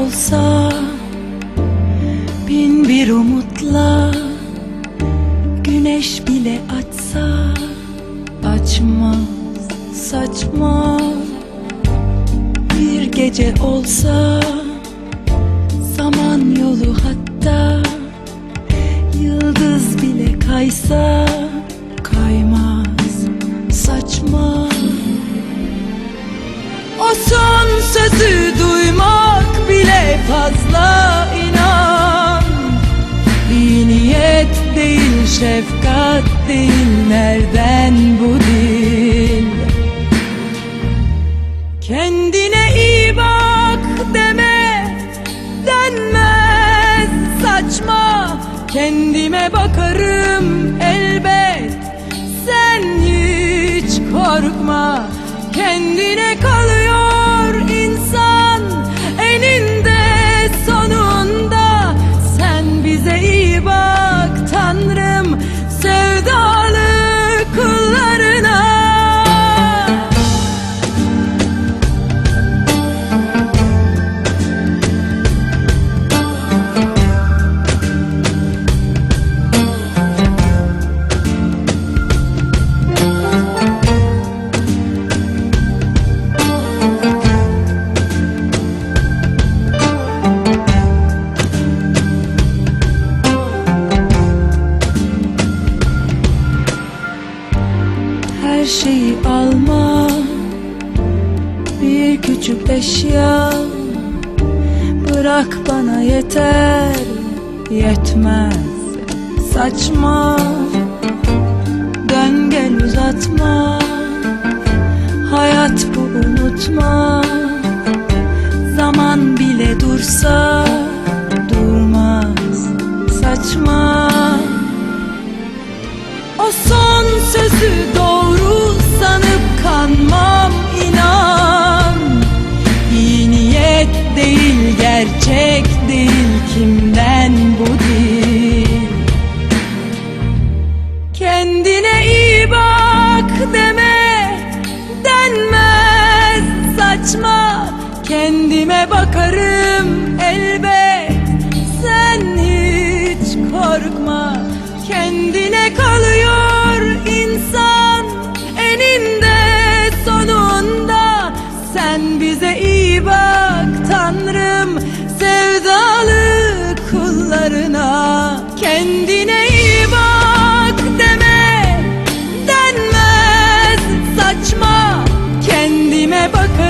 olsa Bin bir umutla Güneş bile açsa Açmaz saçma. Bir gece olsa Zaman yolu hatta Yıldız bile kaysa Kaymaz saçma. O son sözü bile fazla inan. İyi niyet değil şefkat değil nereden bu dil Kendine iyi bak deme denmez saçma. Kendime bakarım elbet sen hiç korkma. Kendine kalıyor Her şeyi alma. Bir küçük eşya Bırak bana yeter Yetmez. Saçma Dön gel uzatma. Hayat bu unutma. Zaman bile dursa Durmaz. Saçma gerçek değil kimden bu dil? Kendine iyi bak deme denmez saçma. Kendime bakarım elbet sen hiç korkma. Kendine kalıyor insan eninde sonunda. Sen bize iyi bak Tanrım cezalı kullarına kendine iyi bak deme. Denmez saçma kendime bakın.